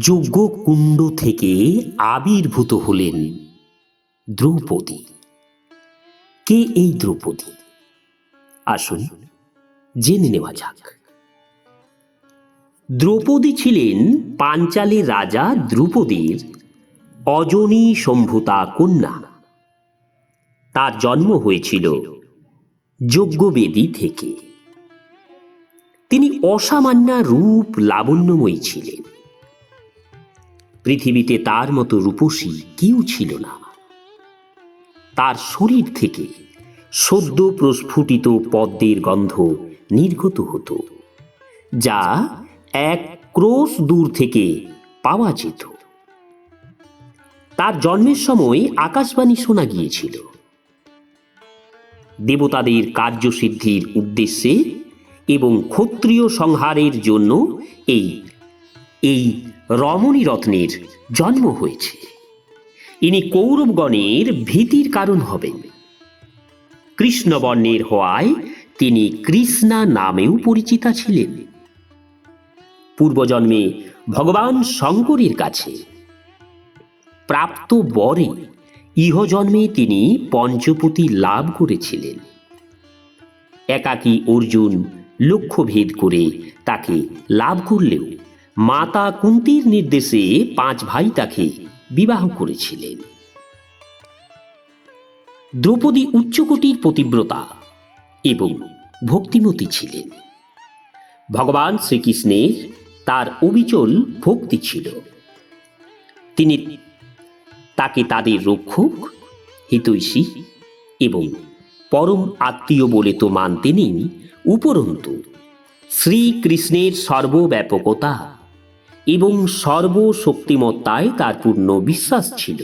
যজ্ঞ কুণ্ড থেকে আবির্ভূত হলেন দ্রৌপদী। কে এই দ্রৌপদী? আসুন জেনে নেওয়া যাক। দ্রৌপদী ছিলেন পাঞ্চালের রাজা দ্রুপদীর অজনী সম্ভূতা কন্যা। তার জন্ম হয়েছিল যজ্ঞবেদী থেকে। তিনি অসামান্য রূপ লাবণ্যময়ী ছিলেন। পৃথিবীতে তার মতো রূপসী কেউ ছিল না। তার শরীর থেকে সদ্য প্রস্ফুটিত পদ্মের গন্ধ নির্গত হতো, যা এক ক্রোশ দূর থেকে পাওয়া যেত। তার জন্মের সময় আকাশবাণী শোনা গিয়েছিল। দেবতাদের কার্যসিদ্ধির উদ্দেশ্যে এবং ক্ষত্রিয় সংহারের জন্য এই এই রমণী রত্নের জন্ম হয়েছে। ইনি কৌরবগণের ভীতির কারণ হবেন। কৃষ্ণবর্ণের হওয়ায় তিনি কৃষ্ণা নামেও পরিচিতা ছিলেন। পূর্বজন্মে ভগবান শঙ্করের কাছে প্রাপ্ত বরে ইহজন্মে তিনি পঞ্চপতি লাভ করেছিলেন। একাকী অর্জুন লক্ষ্যভেদ করে তাকে লাভ করলেও মাতা কুন্তির নির্দেশে পাঁচ ভাই তাকে বিবাহ করেছিলেন। দ্রৌপদী উচ্চকোটির পতিব্রতা এবং ভক্তিমতী ছিলেন। ভগবান শ্রীকৃষ্ণের তার অবিচল ভক্তি ছিল। তিনি তাকে তাদের রক্ষক, হিতৈষী এবং পরম আত্মীয় বলে তো মানতেনই উপরন্তু। শ্রীকৃষ্ণের সর্বব্যাপকতা এবং সর্বশক্তিমত্তায় তার পূর্ণ বিশ্বাস ছিল।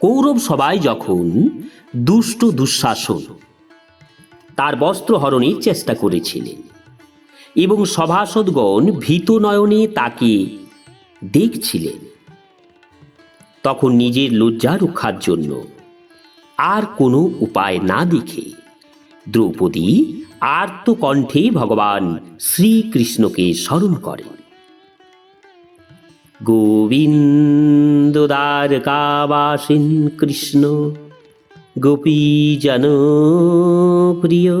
কৌরব সবাই যখন দুষ্ট দুঃশাসন, তার বস্ত্র হরণের চেষ্টা করেছিলেন এবং সভাসদগণ ভীত নয়নে তাকে দেখছিলেন, তখন নিজের লজ্জা রক্ষার জন্য আর কোনো উপায় না দেখে দ্রৌপদী আর্তকণ্ঠে ভগবান শ্রীকৃষ্ণকে স্মরণ করেন গোবিন্দ দ্বারকাবাসীন কৃষ্ণ গোপীজন প্রিয়।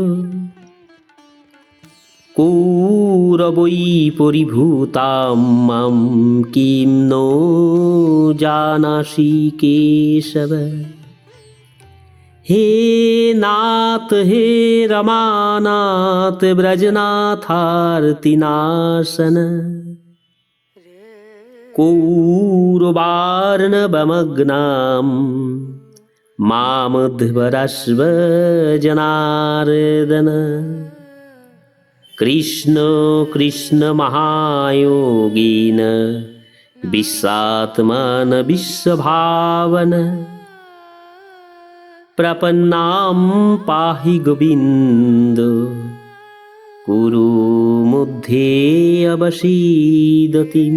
কৌরবৈ পরিভূতাম, মাম কিম নো জানাসি কেশব। हे नाथ हे रमानात् व्रजनाथारतिनाशन कूर्वार्णवमग्नां मामध्वरश्वजनार्दन कृष्ण कृष्णमहायोगिन विश्वात्मन विश्वभावन। প্রপন্নাম পাহি গোবিন্দ। কুরু মধ্যে অবসীদতি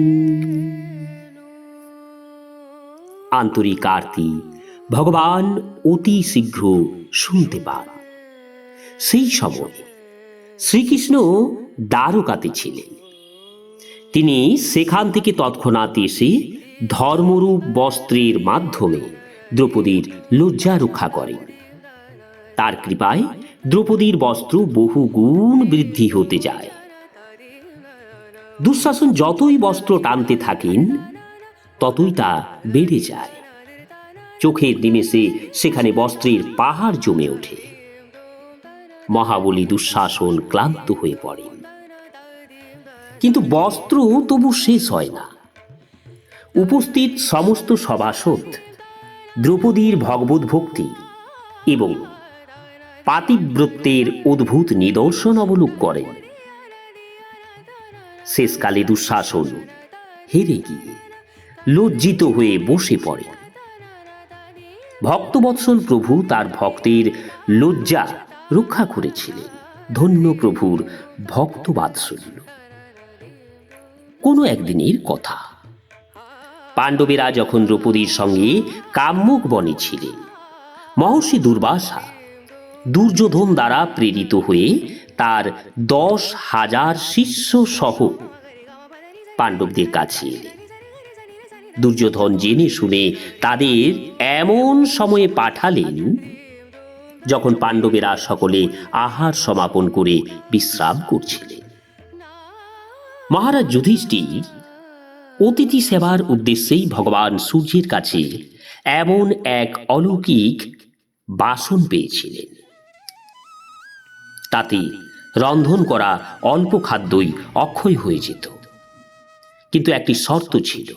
আন্তরিক আরতি ভগবান অতি শীঘ্র শুনতে পান। সেই সময় শ্রীকৃষ্ণ দ্বারকাতে ছিলেন। তিনি সেখান থেকে তৎক্ষণাৎ এসে ধর্মরূপ বস্ত্রের মাধ্যমে দ্রৌপদীর লজ্জা রক্ষা করেন তার কৃপায় দ্রৌপদীর বস্ত্র বহু গুণ বৃদ্ধি হতে যায়। দুঃশাসন যতই বস্ত্র টানতে থাকেন, ততই তা বেড়ে যায়। চোখের নিমেষে সেখানে বস্ত্রের পাহাড় জমে ওঠে। মহাবলী দুঃশাসন ক্লান্ত হয়ে পড়েন কিন্তু বস্ত্র তবু শেষ হয় না। উপস্থিত সমস্ত সভাসদ দ্রৌপদীর ভগবত ভক্তি এবং পাতিব্রত্যের অদ্ভুত নিদর্শন অবলোক করেন শেষকালে দুঃশাসন হেরে গিয়ে লজ্জিত হয়ে বসে পড়ে। ভক্তবৎসল প্রভু তার ভক্তের লজ্জা রক্ষা করেছিলেন, ধন্য প্রভুর ভক্তবাৎসল্য। কোনো একদিনের কথা। পাণ্ডবেরা যখন দ্রৌপদীর সঙ্গে কাম্যক বনে ছিলেন মহর্ষি দুর্বাসা দুর্যোধন দ্বারা প্রেরিত হয়ে তার দশ হাজার শিষ্য সহ পাণ্ডবদের কাছে এলেন দুর্যোধন জেনে শুনে তাদের এমন সময়ে পাঠালেন, যখন পাণ্ডবেরা সকলে আহার সমাপন করে বিশ্রাম করছিলেন। মহারাজ যুধিষ্ঠির অতিথি সেবার উদ্দেশ্যেই ভগবান সূর্যের কাছে এমন এক অলৌকিক বাসন পেয়েছিলেন। তাতে রন্ধন করা অল্প খাদ্যই অক্ষয় হয়ে যেত। কিন্তু একটি শর্ত ছিল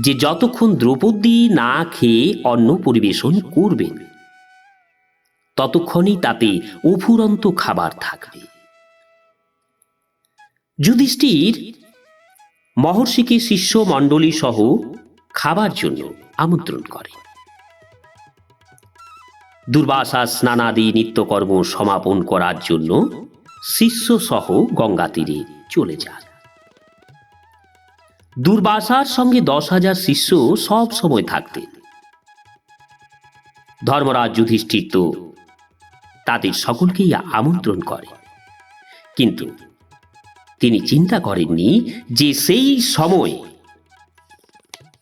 যে যতক্ষণ দ্রৌপদী না খেয়ে অন্ন পরিবেশন করবেন, ততক্ষণই তাতে অফুরন্ত খাবার থাকবে। যুধিষ্ঠির মহর্ষিকে শিষ্য মণ্ডলী সহ খাবার জন্য আমন্ত্রণ করে। দুর্বাসা স্নানাদি নিত্যকর্ম সমাপন করার জন্য শিষ্য সহ গঙ্গা তীরে চলে যান। দুর্বাসার সঙ্গে দশ হাজার শিষ্য সব সময় থাকতেন। ধর্মরাজ যুধিষ্ঠির তো তাদের সকলকেই আমন্ত্রণ করে। কিন্তু তিনি চিন্তা করেননি যে সেই সময়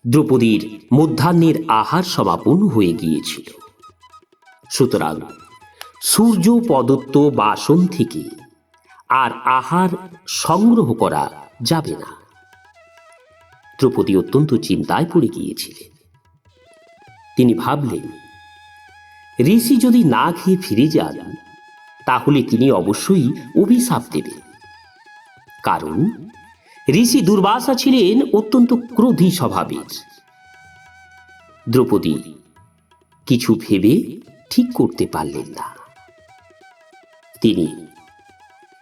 দ্রৌপদীর মধ্যাহ্নের আহার সমাপন হয়ে গিয়েছিল। সুতরাং সূর্য প্রদত্ত বাসন থেকে আর আহার সংগ্রহ করা যাবে না। দ্রৌপদী অত্যন্ত চিন্তায় পড়ে গিয়েছিলেন। তিনি ভাবলেন, ঋষি যদি না খেয়ে ফিরে যান, তাহলে তিনি অবশ্যই অভিশাপ দেবেন। কারণ ঋষি দুর্বাসা ছিলেন অত্যন্ত ক্রোধী স্বভাবের। দ্রৌপদী কিছু ভেবে ঠিক করতে পারলেন না। তিনি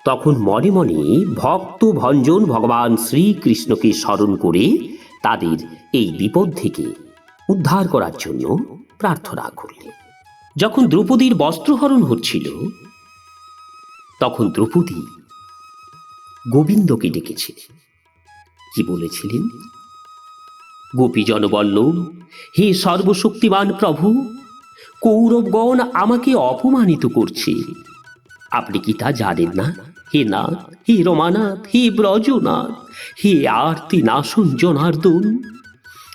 তখন মনে মনে ভক্ত ভঞ্জন ভগবান শ্রীকৃষ্ণকে স্মরণ করে তাদের এই বিপদ থেকে উদ্ধার করার জন্য প্রার্থনা করলেন। যখন দ্রৌপদীর বস্ত্রহরণ হচ্ছিল, তখন দ্রৌপদী গোবিন্দকে ডেকেছিলেন কি বলেছিলেন? গোপীজন বল্লভ হে সর্বশক্তিমান প্রভু, কৌরবগণ আমাকে অপমানিত করছে। আপনি কি তা জানেন না? হে নাথ, হে রমানাথ, হে ব্রজনাথ, হে আরতি নাশন জনার্দন,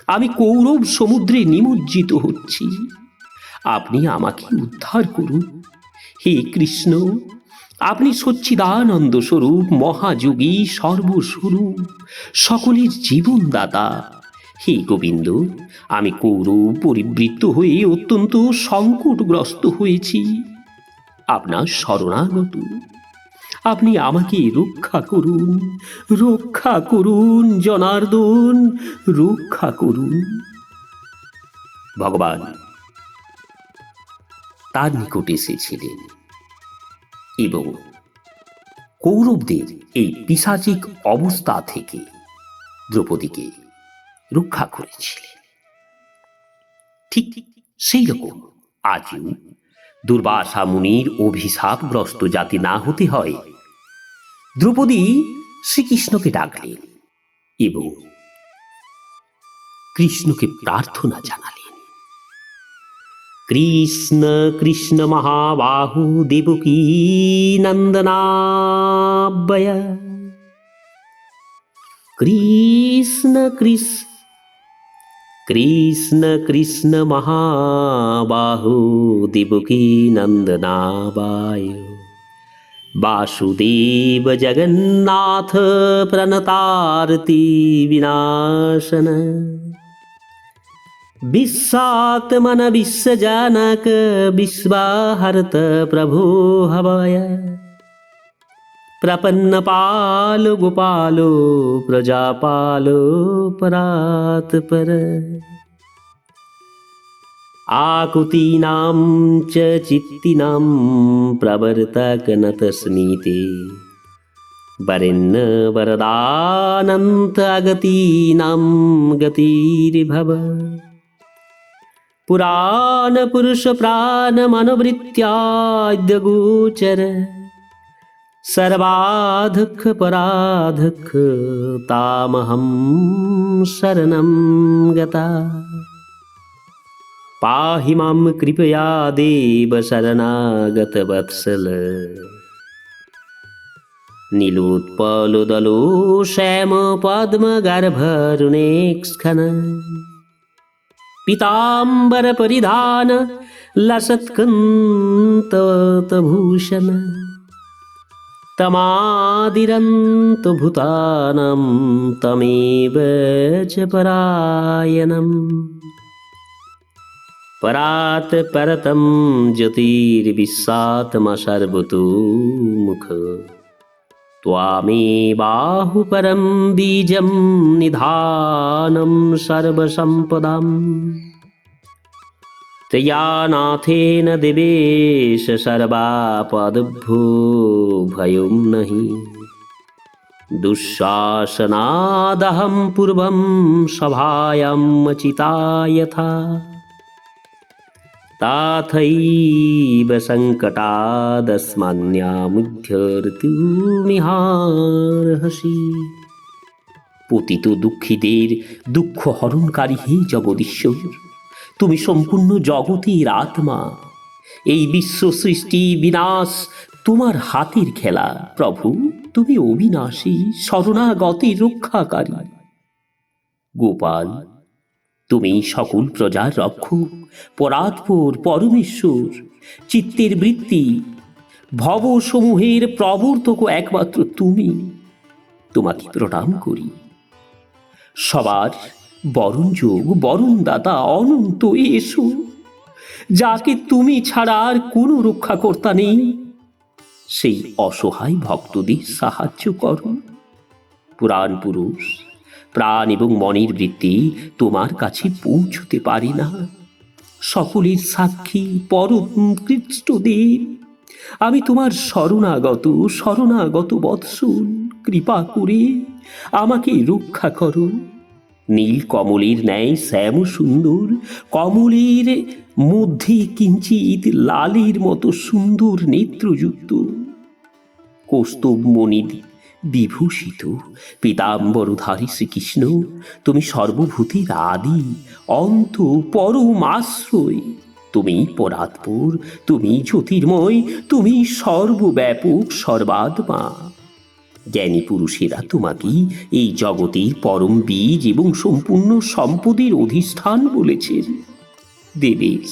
আমি কৌরব সমুদ্রে নিমজ্জিত হচ্ছি। আপনি আমাকে উদ্ধার করুন। হে কৃষ্ণ আপনি সচ্চিদানন্দ স্বরূপ, মহাযোগী, সর্বস্বরূপ, সকলের জীবনদাতা। হে গোবিন্দ, আমি কৌরব পরিবৃত্ত হয়ে অত্যন্ত সংকটগ্রস্ত হয়েছি। আপনার শরণাগত। আপনি আমাকে রক্ষা করুন রক্ষা করুন, জনার্দন, রক্ষা করুন। ভগবান, তার নিকট এসেছিলেন। এবং কৌরবদের এই পিসাচিক অবস্থা থেকে দ্রৌপদীকে রক্ষা করেছিলেন। ঠিক সেই রকম আজও দুর্বাসা মুনির অভিশাপগ্রস্ত যাতে না হতে হয়, দ্রৌপদী শ্রীকৃষ্ণকে ডাকলেন এবং কৃষ্ণকে প্রার্থনা জানালেন। कृष्ण कृष्ण महाबाहु दिबुकी नन्दनाब्बय कृष्ण कृष्ण कृष्ण कृष्ण महाबाहु दिबुकी नन्दनाबाय वासुदेव जगन्नाथ वासुदेवजगन्नाथ प्रणतारतिविनाशन विस्वात्मन विश्वजनकविश्वाहरत प्रभो हवाय। प्रपन्नपाल गोपालो प्रजापालोपरात् पर। आकृतीनां च चित्तिनां प्रवर्तकनतस्मीते वरेन्न वरदानन्त अगतीनां गतिर्भव। पुराणपुरुषप्राणमनोवृत्त्याद्यगोचर। सर्वाधुक् परा धामहं शरणं गता। पाहि मां कृपया देव शरणागतवत्सल। नीलोत्पलोदलो शैमपद्मगर्भरुणेस्खन् पिताम्बरपरिधानलसत्कुन्तभूषण तमादिरन्तु भूतानं तमेव च परायणम्। परात् परतं ज्योतिर्विशात्म मुख त्वामे बाहु बीजं निधानं सर्वसम्पदम्। त्रियानाथेन दिवेश सर्वापद्भूभयं नहि। दुःशासनादहं पूर्वं सभायां मचिता यथा। তাথৈব সংকটাদস্মান্যামুধ্যর্তুমিহারহসি পতিত দুঃখীদের দুঃখ হরণকারী হে জগদীশ্বর তুমি সম্পূর্ণ জগতের আত্মা এই বিশ্ব সৃষ্টি বিনাশ তোমার হাতের খেলা প্রভু তুমি অবিনাশী শরণাগতের রক্ষাকারী গোপাল তুমি সকল প্রজার রক্ষক পরাৎপর পরমেশ্বর। চিত্তের বৃত্তি, ভবসমূহের প্রবর্তক একমাত্র তুমি। তোমাকে প্রণাম করি। সবার বরণ যোগ, বরণ দাতা, অনন্ত এসো। যাকে তুমি ছাড়া আর কোনো রক্ষাকর্তা নেই, সেই অসহায় ভক্তদের সাহায্য করো। পুরাণ পুরুষ প্রাণ এবং মনের বৃত্তি তোমার কাছে পৌঁছতে পারি না। সকলের সাক্ষী পরম কৃষ্টদেব আমি তোমার শরণাগত শরণাগত বৎসল কৃপা করে আমাকে রক্ষা করো। নীল কমলের ন্যায় শ্যাম সুন্দর, কমলের মধ্যে কিঞ্চিত লালের মতো সুন্দর নেত্রযুক্ত। কৌস্তব মণির বিভূষিত, পীতাম্বরধারী শ্রীকৃষ্ণ, তুমি সর্বভূতির আদি, অন্ত পরম আশ্রয়। তুমি পরাৎপর, তুমি জ্যোতির্ময়, তুমি সর্বব্যাপক সর্বাত্মা। জ্ঞানী পুরুষেরা তোমাকে এই জগতের পরম বীজ এবং সম্পূর্ণ সম্পদের অধিষ্ঠান বলেছেন। দেবেশ,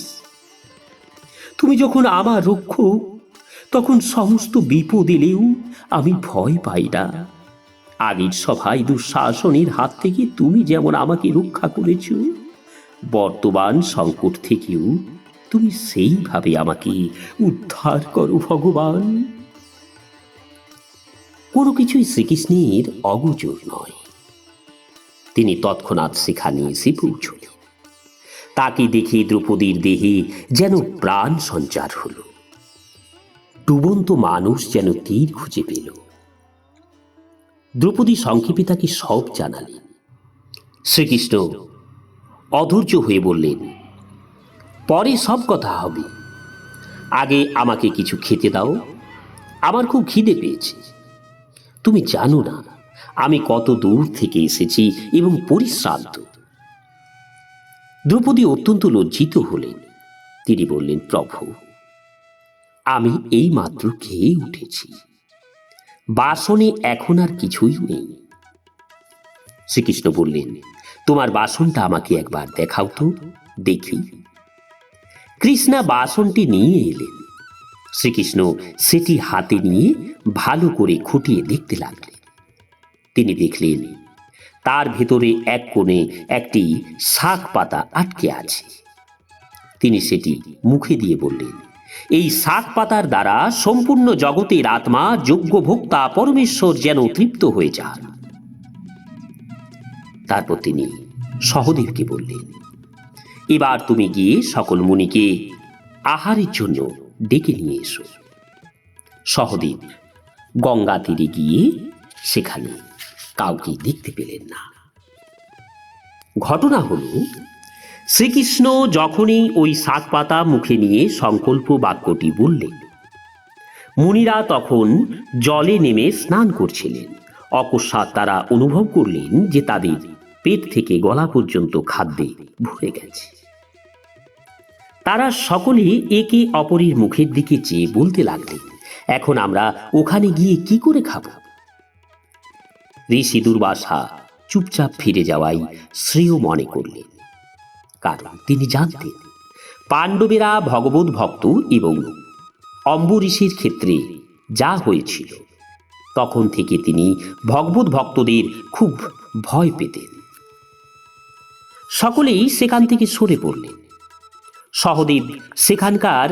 তুমি যখন আমার রক্ষক তখন সমস্ত বিপদ এলেও আমি ভয় পাই না। আগের সভায় দুঃশাসনের হাত থেকে তুমি যেমন আমাকে রক্ষা করেছ, বর্তমান সংকট থেকেও তুমি সেইভাবে আমাকে উদ্ধার করো ভগবান। কোনো কিছুই শ্রীকৃষ্ণের অগোচর নয়। তিনি তৎক্ষণাৎ সেখানে এসে পৌঁছলেন। তাকে দেখে দ্রৌপদীর দেহে যেন প্রাণ সঞ্চার হলো। ডুবন্ত মানুষ যেন তীর খুঁজে পেল। দ্রৌপদী সংক্ষেপে তাকে সব জানালেন। শ্রীকৃষ্ণ অধৈর্য হয়ে বললেন, পরে সব কথা হবে। আগে আমাকে কিছু খেতে দাও। আমার খুব খিদে পেয়েছে। তুমি জানো না, আমি কত দূর থেকে এসেছি এবং পরিশ্রান্ত। দ্রৌপদী অত্যন্ত লজ্জিত হলেন। তিনি বললেন, প্রভু আমি এই মাত্র খেয়ে উঠেছি। বাসনে এখন আর কিছুই নেই। শ্রীকৃষ্ণ বললেন, তোমার বাসনটা আমাকে একবার দেখাও তো, দেখি। কৃষ্ণা বাসনটি নিয়ে এলেন। শ্রীকৃষ্ণ সেটি হাতে নিয়ে ভালো করে খুঁটিয়ে দেখতে লাগলেন। তিনি দেখলেন, তার ভেতরে এক কোণে একটি শাক পাতা আটকে আছে। তিনি সেটি মুখে দিয়ে বললেন এই শাক পাতার দ্বারা সম্পূর্ণ জগতের আত্মা যোগ্য ভোক্তা পরমেশ্বর যেন তৃপ্ত হয়ে যান। তারপর তিনি সহদেবকে বললেন, এবার তুমি গিয়ে সকল মুনিকে আহারের জন্য ডেকে নিয়ে এসো। সহদেব গঙ্গা তীরে গিয়ে সেখানে কাউকে দেখতে পেলেন না। ঘটনা হলো শ্রীকৃষ্ণ যখনই ওই শাক পাতা মুখে নিয়ে সংকল্প বাক্যটি বললেন, মুনিরা তখন জলে নেমে স্নান করছিলেন। অকস্মাৎ তারা অনুভব করলেন যে তাদের পেট থেকে গলা পর্যন্ত খাদ্যে ভরে গেছে। তারা সকলে একে অপরের মুখের দিকে চেয়ে বলতে লাগলেন, এখন আমরা ওখানে গিয়ে কি করে খাব? ঋষি দুর্বাসা চুপচাপ ফিরে যাওয়াই শ্রেয় মনে করলেন। কারণ তিনি জানতেন, পাণ্ডবেরা ভগবত ভক্ত এবং অম্বরীষের ক্ষেত্রে যা হয়েছিল, তখন থেকে তিনি ভগবত ভক্তদের খুব ভয় পেতেন। সকলেই সেখান থেকে সরে পড়লেন। সহদেব সেখানকার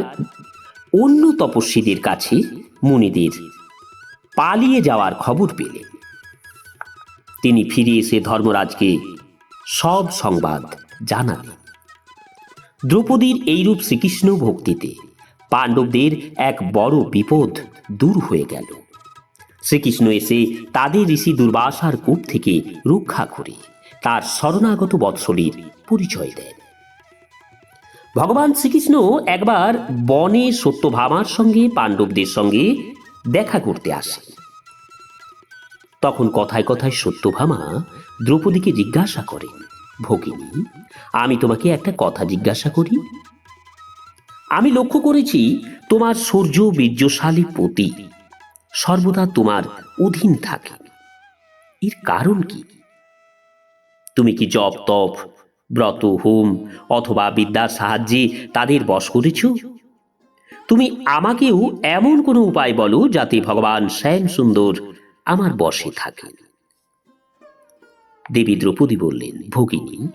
অন্য তপস্বীদের কাছে মুনিদের পালিয়ে যাওয়ার খবর পেলেন। তিনি ফিরে এসে ধর্মরাজকে সব সংবাদ জানালেন। দ্রৌপদীর এইরূপ শ্রীকৃষ্ণ ভক্তিতে পাণ্ডবদের এক বড় বিপদ দূর হয়ে গেল। শ্রীকৃষ্ণ এসে তাদের ঋষি দুর্বাসার কূপ থেকে রক্ষা করে তার শরণাগত বৎসলীর পরিচয় দেন। ভগবান শ্রীকৃষ্ণ একবার বনে সত্যভামার সঙ্গে, পাণ্ডবদের সঙ্গে দেখা করতে আসেন। তখন কথায় কথায় সত্যভামা দ্রৌপদীকে জিজ্ঞাসা করেন ভগিনী, আমি তোমাকে একটা কথা জিজ্ঞাসা করি। আমি লক্ষ্য করেছি তোমার সূর্য বীর্যশালী পতি, সর্বদা তোমার অধীন থাকে। এর কারণ কি? তুমি কি জপ, তপ, ব্রত, হোম অথবা বিদ্যার সাহায্যে তাদের বশ করেছ? তুমি আমাকেও এমন কোনো উপায় বলো যাতে ভগবান শ্যাম সুন্দর আমার বশে থাকেন। দেবী দ্রৌপদী বললেন, ভগিনী,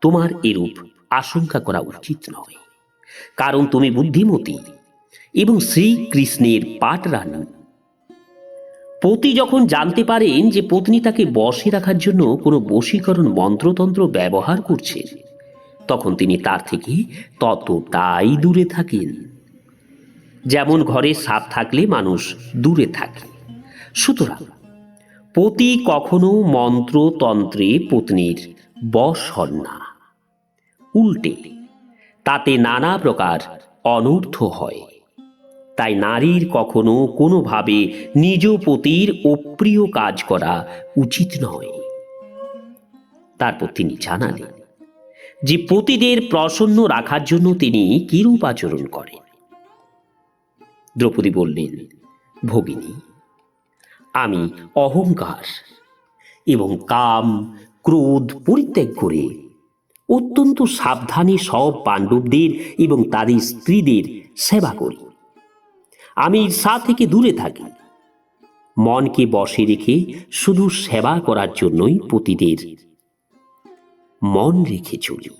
তোমার এরূপ আশঙ্কা করা উচিত নয়। কারণ তুমি বুদ্ধিমতী এবং শ্রীকৃষ্ণের পাটরানী। পতি যখন জানতে পারেন যে পত্নী তাকে বশে রাখার জন্য কোনো বশীকরণ মন্ত্রতন্ত্র ব্যবহার করছেন তখন তিনি তার থেকে ততটাই দূরে থাকেন। যেমন ঘরে সাপ থাকলে মানুষ দূরে থাকে। সুতরাং পতি কখনো মন্ত্রতন্ত্রে পত্নীর বশ হন না। উল্টে, তাতে নানা প্রকার অনর্থ হয়। তাই নারীর কখনো কোনোভাবে নিজ পতির অপ্রিয় কাজ করা উচিত নয়। তারপর তিনি জানালেন যে পতিদের প্রসন্ন রাখার জন্য তিনি কিরূপ আচরণ করেন। দ্রৌপদী বললেন, ভগিনী আমি অহংকার এবং কাম, ক্রোধ পরিত্যাগ করে অত্যন্ত সাবধানে সব পাণ্ডবদের এবং তাদের স্ত্রীদের সেবা করি। আমি ঈর্ষা থেকে দূরে থাকি। মনকে বসে রেখে শুধু সেবা করার জন্যই পতিদের মন রেখে চলি।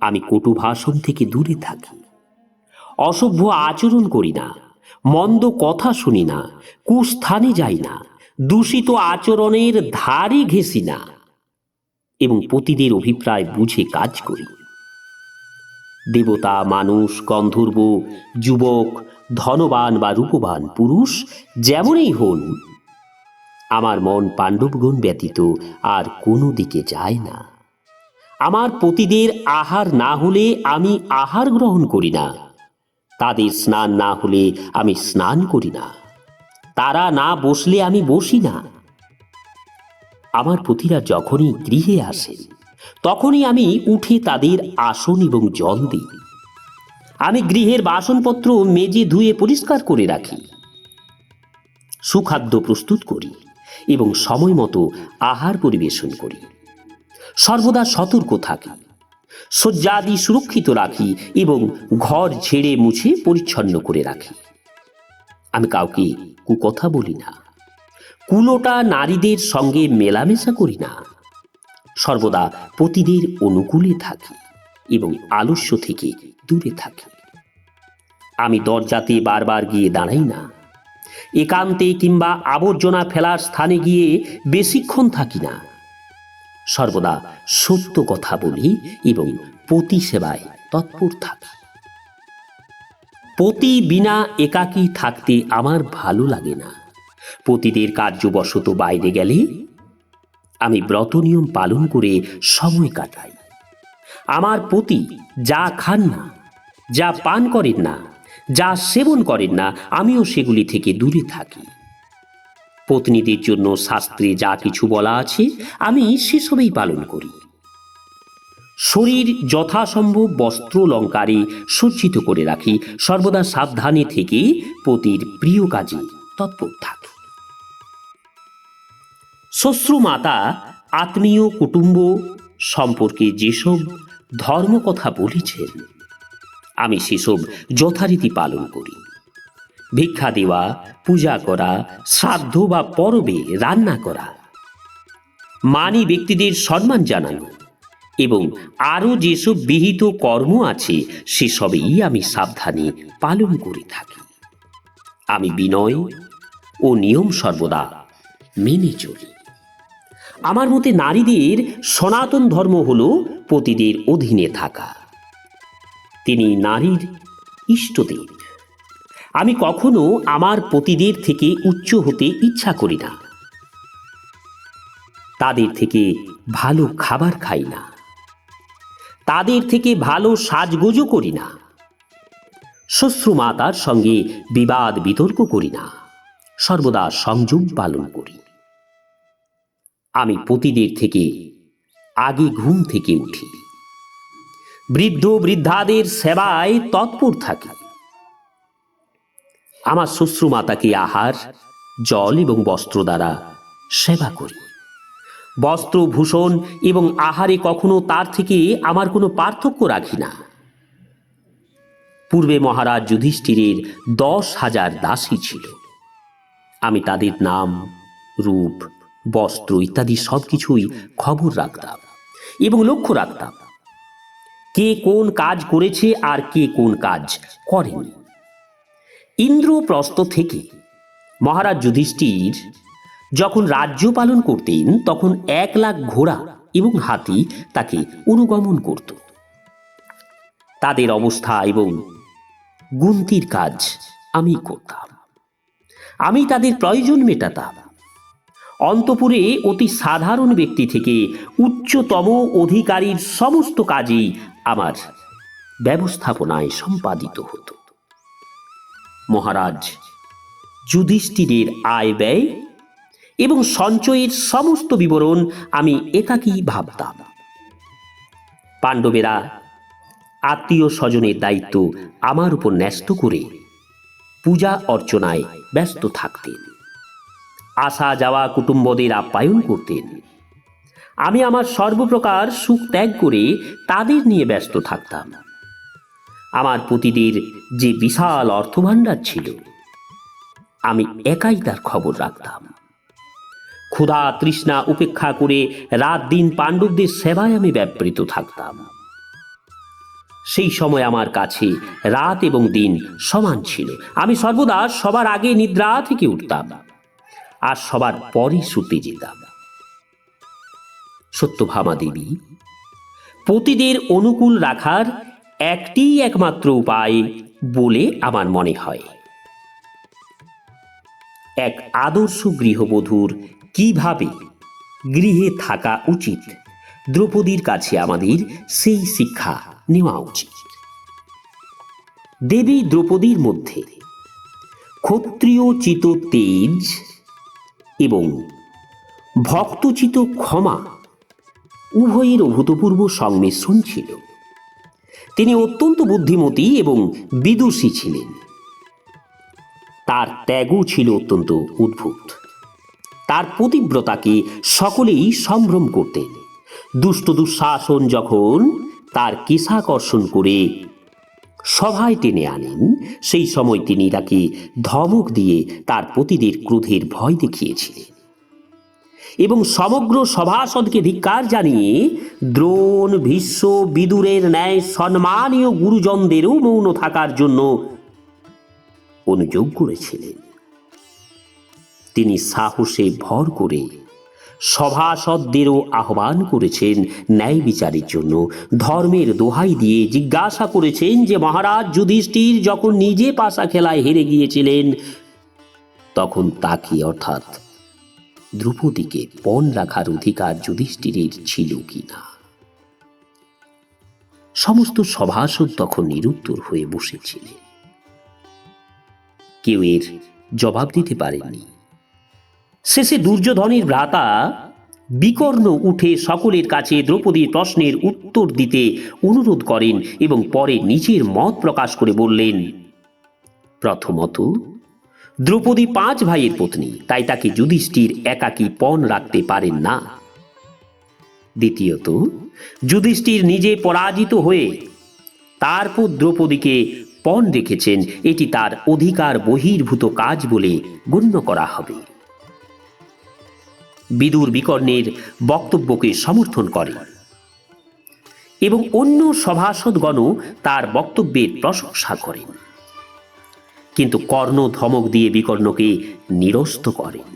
আমি কটু ভাষণ থেকে দূরে থাকি। অসভ্য আচরণ করি না। মন্দ কথা শুনি না, কুস্থানে যাই না, দূষিত আচরণের ধারে ঘেঁষি না। এবং পতিদের অভিপ্রায় বুঝে কাজ করি। দেবতা, মানুষ, গন্ধর্ব, যুবক, ধনবান বা রূপবান পুরুষ যেমনই হন, আমার মন পাণ্ডবগণ ব্যতীত আর কোনো দিকে যায় না। আমার পতিদের আহার না হলে আমি আহার গ্রহণ করি না। তাদের স্নান না হলে আমি স্নান করি না। তারা না বসলে আমি বসি না। আমার পতিরা যখনই গৃহে আসেন তখনই আমি উঠে তাদের আসন এবং জল দিই। আমি গৃহের বাসনপত্র মেজে ধুয়ে পরিষ্কার করে রাখি। সুখাদ্য প্রস্তুত করি এবং সময় মতো আহার পরিবেশন করি। সর্বদা সতর্ক থাকি। শয্যাদি সুরক্ষিত রাখি এবং ঘর ঝেড়ে মুছে পরিচ্ছন্ন করে রাখি। আমি কাউকে কুকথা বলি না। কুলোটা নারীদের সঙ্গে মেলামেশা করি না। সর্বদা পতিদের অনুকূলে থাকি এবং আলস্য থেকে দূরে থাকি। আমি দরজাতে বারবার গিয়ে দাঁড়াই না। একান্তে কিংবা আবর্জনা ফেলার স্থানে গিয়ে বেশিক্ষণ থাকি না। সর্বদা সত্য কথা বলি এবং পতি সেবায় তৎপর থাকি। পতি বিনা একাকী থাকতে আমার ভালো লাগে না। পতিদের কার্যবশত বাইরে গেলে আমি ব্রত নিয়ম পালন করে সময় কাটাই। আমার পতি যা খান না, যা পান করেন না, যা সেবন করেন না, আমিও সেগুলি থেকে দূরে থাকি। পত্নীদের জন্য শাস্ত্রে যা কিছু বলা আছে, আমি সেসবেই পালন করি। শরীর যথাসম্ভব বস্ত্র অলঙ্কারে সজ্জিত করে রাখি, সর্বদা সাবধানে থেকে পতির প্রিয় কাজে তৎপর থাকি। শ্বশ্রু মাতা আত্মীয়, কুটুম্ব সম্পর্কে যেসব ধর্মকথা বলেছেন, আমি সেসব যথারীতি পালন করি। ভিক্ষা দেওয়া, পূজা করা, শ্রাদ্ধ বা পরবে, রান্না করা। মানি ব্যক্তিদের সম্মান জানানো এবং আরও যেসব বিহিত কর্ম আছে, সেসবেই আমি সাবধানে পালন করে থাকি। আমি বিনয় ও নিয়ম সর্বদা মেনে চলি। আমার মতে নারীদের সনাতন ধর্ম হল পতিদের অধীনে থাকা। তিনি নারীর ইষ্টদেব। আমি কখনো আমার পতিদের থেকে উচ্চ হতে ইচ্ছা করি না। তাদের থেকে ভালো খাবার খাই না। তাদের থেকে ভালো সাজগোজও করি না। শ্বশ্রু মাতার সঙ্গে বিবাদ বিতর্ক করি না। সর্বদা সংযম পালন করি। আমি পতিদের থেকে আগে ঘুম থেকে উঠি। বৃদ্ধ বৃদ্ধাদের সেবায় তৎপর থাকি। আমার শ্বশ্রু মাতাকে আহার? জল এবং বস্ত্র দ্বারা সেবা করি। বস্ত্র, ভূষণ এবং আহারে কখনো তার থেকে আমার কোনো পার্থক্য রাখি না। পূর্বে মহারাজ যুধিষ্ঠিরের দশ হাজার দাসী ছিল। আমি তাদের নাম, রূপ, বস্ত্র ইত্যাদি সব কিছুই খবর রাখতাম এবং লক্ষ্য রাখতাম। কে কোন কাজ করেছে আর কে কোন কাজ করেনি। ইন্দ্রপ্রস্থ থেকে মহারাজ যুধিষ্ঠির যখন রাজ্য পালন করতেন, তখন এক লাখ ঘোড়া এবং হাতি তাকে অনুগমন করত। তাদের অবস্থা এবং গুন্তির কাজ আমি করতাম। আমি তাদের প্রয়োজন মেটাতাম। অন্তপুরে অতি সাধারণ ব্যক্তি থেকে উচ্চতম অধিকারীর সমস্ত কাজই আমার ব্যবস্থাপনায় সম্পাদিত হতো। মহারাজ। যুধিষ্ঠিরের আয় ব্যয় এবং সঞ্চয়ের সমস্ত বিবরণ আমি একাকী ভাবতাম। পাণ্ডবেরা আত্মীয় স্বজনের দায়িত্ব আমার উপর ন্যস্ত করে পূজা অর্চনায় ব্যস্ত থাকতেন। আসা যাওয়া কুটুম্বদের আপ্যায়ন করতেন। আমি আমার সর্বপ্রকার সুখ ত্যাগ করে তাদের নিয়ে ব্যস্ত থাকতাম। আমার পতিদের যে বিশাল অর্থভাণ্ডার ছিল, আমি একাই তার খবর রাখতাম। ক্ষুধা তৃষ্ণা উপেক্ষা করে রাত দিন পাণ্ডবদের সেবায় আমি ব্যাপৃত থাকতাম। সেই সময় আমার কাছে রাত এবং দিন সমান ছিল। আমি সর্বদা সবার আগে নিদ্রা থেকে উঠতাম আর সবার পরে শুতে যেতাম। সত্যভামা দেবী, পতিদের অনুকূল রাখার একটি একমাত্র উপায় বলে আমার মনে হয়। এক আদর্শ গৃহবধূর কীভাবে গৃহে থাকা উচিত, দ্রৌপদীর কাছে আমাদের সেই শিক্ষা নেওয়া উচিত। দেবী দ্রৌপদীর মধ্যে ক্ষত্রিয়চিত তেজ এবং ভক্তচিত ক্ষমা উভয়ের অভূতপূর্ব সংমিশ্রণ ছিল। তিনি অত্যন্ত বুদ্ধিমতী এবং বিদুষী ছিলেন। তার ত্যাগও ছিল অত্যন্ত উদ্ভুত। তার পতিব্রতাকে সকলেই সম্ভ্রম করতেন। দুষ্ট দুঃশাসন যখন তার কেশাকর্ষণ করে সভায় টেনে আনেন, সেই সময় তিনি তাকে ধমক দিয়ে তার পতিদের ক্রোধের ভয় দেখিয়েছিলেন। এবং সমগ্র সভাসদকে ধিক্কার জানিয়ে দ্রোণ ভীষ্ম বিদুরের ন্যায় সম্মানীয় গুরুজনদেরও মৌন থাকার জন্য অনুযোগ করেছিলেন। তিনি সাহসে ভর করে সভাসদদেরও আহ্বান করেছেন ন্যায় বিচারের জন্য। ধর্মের দোহাই দিয়ে জিজ্ঞাসা করেছেন যে, মহারাজ যুধিষ্ঠির যখন নিজে পাশা খেলায় হেরে গিয়েছিলেন, তখন তাকে অর্থাৎ দ্রৌপদীকে পণ রাখার অধিকার যুধিষ্ঠিরের ছিল কিনা? সমস্ত সভাসদ তখন নিরুত্তর হয়ে বসেছিলেন। কেউ এর জবাব দিতে পারেনি শেষে দুর্যোধনের ভ্রাতা বিকর্ণ উঠে সকলের কাছে দ্রৌপদীর প্রশ্নের উত্তর দিতে অনুরোধ করেন এবং পরে নিজের মত প্রকাশ করে বললেন, প্রথমত দ্রৌপদী পাঁচ ভাইয়ের পত্নী, তাই তাকে যুধিষ্ঠির একাকী পণ রাখতে পারেন না। দ্বিতীয়ত, যুধিষ্ঠির নিজে পরাজিত হয়ে তারপর দ্রৌপদীকে পণ রেখেছেন, এটি তার অধিকার বহির্ভূত কাজ বলে গণ্য করা হবে। বিদুর বিকর্ণের বক্তব্যকে সমর্থন করে। এবং অন্য সভাসদগণও তার বক্তব্যের প্রশংসা করেন। কিন্তু কর্ণ ধমক দিয়ে বিকর্ণকে নিরস্ত করেন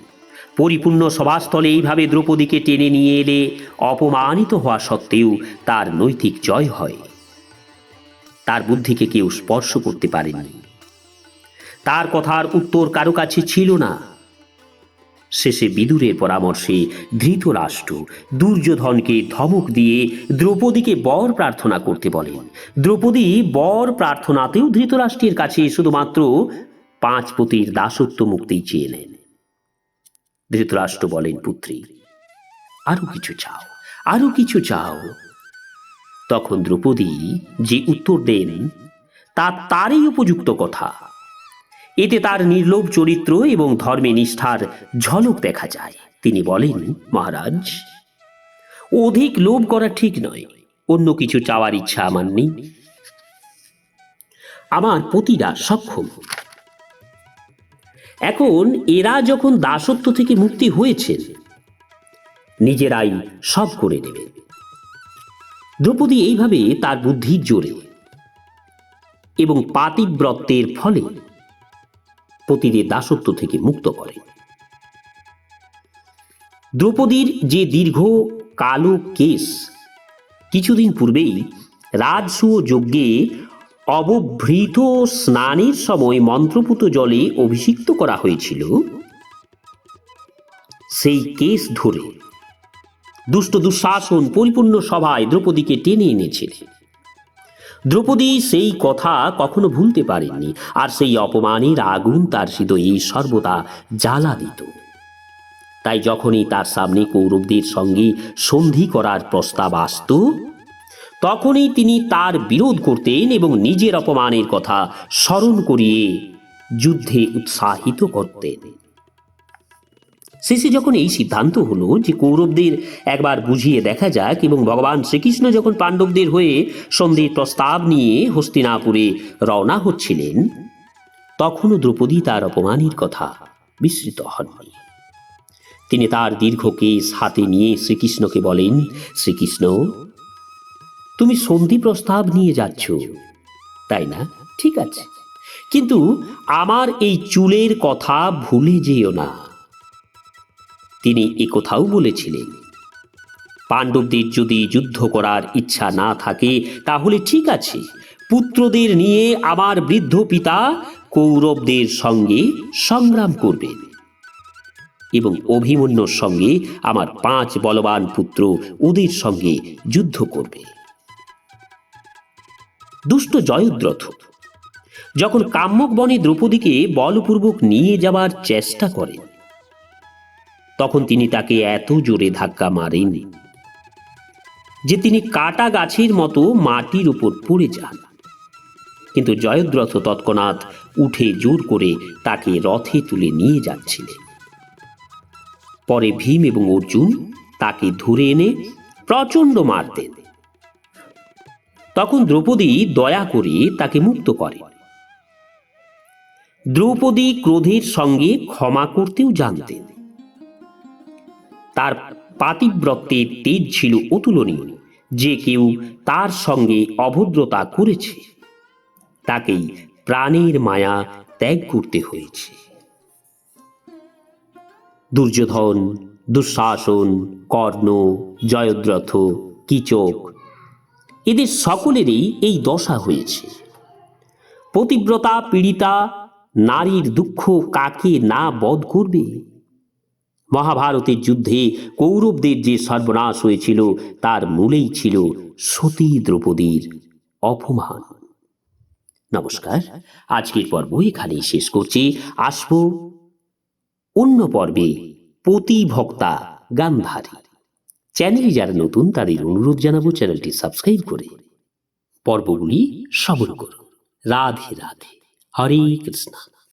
পরিপূর্ণ সভাস্থলে এইভাবে দ্রৌপদীকে টেনে নিয়ে এলে অপমানিত হওয়া সত্ত্বেও তার নৈতিক জয় হয়। তার বুদ্ধিকে কেউ স্পর্শ করতে পারেনি তার কথার উত্তর কারও কাছে ছিল না। শেষে বিদুরের পরামর্শে ধৃতরাষ্ট্র দুর্যোধনকে ধমক দিয়ে দ্রৌপদীকে বর প্রার্থনা করতে বলেন। দ্রৌপদী বর প্রার্থনাতেও ধৃতরাষ্ট্রের কাছে শুধুমাত্র পাঁচ পতির দাসত্ব মুক্তি চেয়ে নেন। ধৃতরাষ্ট্র বলেন, পুত্রী, আরও কিছু চাও, আরও কিছু চাও। তখন দ্রৌপদী যে উত্তর দেন, তা তারই উপযুক্ত কথা। এতে তার নির্লোভ চরিত্র এবং ধর্মে নিষ্ঠার ঝলক দেখা যায়। তিনি বলেন, মহারাজ, অধিক লোভ করা ঠিক নয়। অন্য কিছু চাওয়ার ইচ্ছা আমার নেই। আমার পতিরা সক্ষম। এখন এরা যখন দাসত্ব থেকে মুক্তি হয়েছেন, নিজেরাই সব করে নেবে। দ্রৌপদী এইভাবে তার বুদ্ধির জোরে এবং পাতিব্রতের ফলে পতিদের দাসত্ব থেকে মুক্ত করে। দ্রৌপদীর যে দীর্ঘ, কালো কেশ, কিছুদিন পূর্বেই রাজসূয় যজ্ঞে অবভৃত স্নানের সময় মন্ত্রপুত জলে অভিষিক্ত করা হয়েছিল, সেই কেস ধরে দুষ্ট দুঃশাসন পরিপূর্ণ সভায় দ্রৌপদীকে টেনে এনেছিলেন। দ্রৌপদী সেই কথা কখনো ভুলতে পারেননি, আর সেই অপমানের আগুন তার হৃদয়ে সর্বদা জ্বালা দিত। তাই যখনই তার সামনে কৌরবদের সঙ্গে সন্ধি করার প্রস্তাব আসত, তখনই তিনি তার বিরোধ করতেন এবং নিজের অপমানের কথা স্মরণ করিয়ে যুদ্ধে উৎসাহিত করতেন। শেষে যখন এই সিদ্ধান্ত হলো যে কৌরবদের একবার বুঝিয়ে দেখা যাক এবং ভগবান শ্রীকৃষ্ণ যখন পাণ্ডবদের হয়ে সন্ধির প্রস্তাব নিয়ে হস্তিনাপুরে রওনা হচ্ছিলেন, তখনও দ্রৌপদী তার অপমানের কথা বিস্মৃত হননি। তিনি তার দীর্ঘ কেস হাতে নিয়ে শ্রীকৃষ্ণকে বলেন, শ্রীকৃষ্ণ, তুমি সন্ধি প্রস্তাব নিয়ে যাচ্ছ, তাই না? ঠিক আছে। কিন্তু আমার এই চুলের কথা ভুলে যেও না। তিনি একথাও বলেছিলেন, পাণ্ডবদের যদি যুদ্ধ করার ইচ্ছা না থাকে, তাহলে ঠিক আছে, পুত্রদের নিয়ে আমার বৃদ্ধ পিতা কৌরবদের সঙ্গে সংগ্রাম করবেন এবং অভিমন্যুর সঙ্গে আমার পাঁচ বলবান পুত্র ওদের সঙ্গে যুদ্ধ করবে। দুষ্ট জয়দ্রথ, যখন কাম্যক বনে দ্রৌপদীকে বলপূর্বক নিয়ে যাবার চেষ্টা করেন তখন তিনি তাকে এত জোরে ধাক্কা মারেন যে তিনি কাটা গাছের মতো মাটির উপর পড়ে যান। কিন্তু জয়দ্রথ তৎক্ষণাৎ উঠে জোর করে তাকে রথে তুলে নিয়ে যাচ্ছিলেন। পরে ভীম এবং অর্জুন তাকে ধরে এনে প্রচণ্ড মারতেন। তখন দ্রৌপদী দয়া করে তাকে মুক্ত করে। দ্রৌপদী ক্রোধের সঙ্গে ক্ষমা করতেও জানতেন। তার পাতিব্রতের তেজ ছিল অতুলনীয়। যে কেউ তার সঙ্গে অভদ্রতা করেছে, তাকেই প্রাণের মায়া ত্যাগ করতে হয়েছে। দুর্যোধন, দুঃশাসন, কর্ণ, জয়দ্রথ, কিচক, এদের সকলেরই এই দশা হয়েছে। পতিব্রতা পীড়িতা, নারীর দুঃখ কাকে না বধ করবে? মহাভারতের যুদ্ধে কৌরবদের যে সর্বনাশ হয়েছিল, তার মূলেই ছিল সতী দ্রৌপদীর অপমান। নমস্কার, আজকের পর্ব এখানেই শেষ করছি। আসব অন্য পর্বে পতি ভক্তা গান্ধারী। চ্যানেলে যারা নতুন, তাদের অনুরোধ জানাব চ্যানেলটি সাবস্ক্রাইব করে পর্বগুলি শ্রবণ করুন। রাধে রাধে, হরে কৃষ্ণ।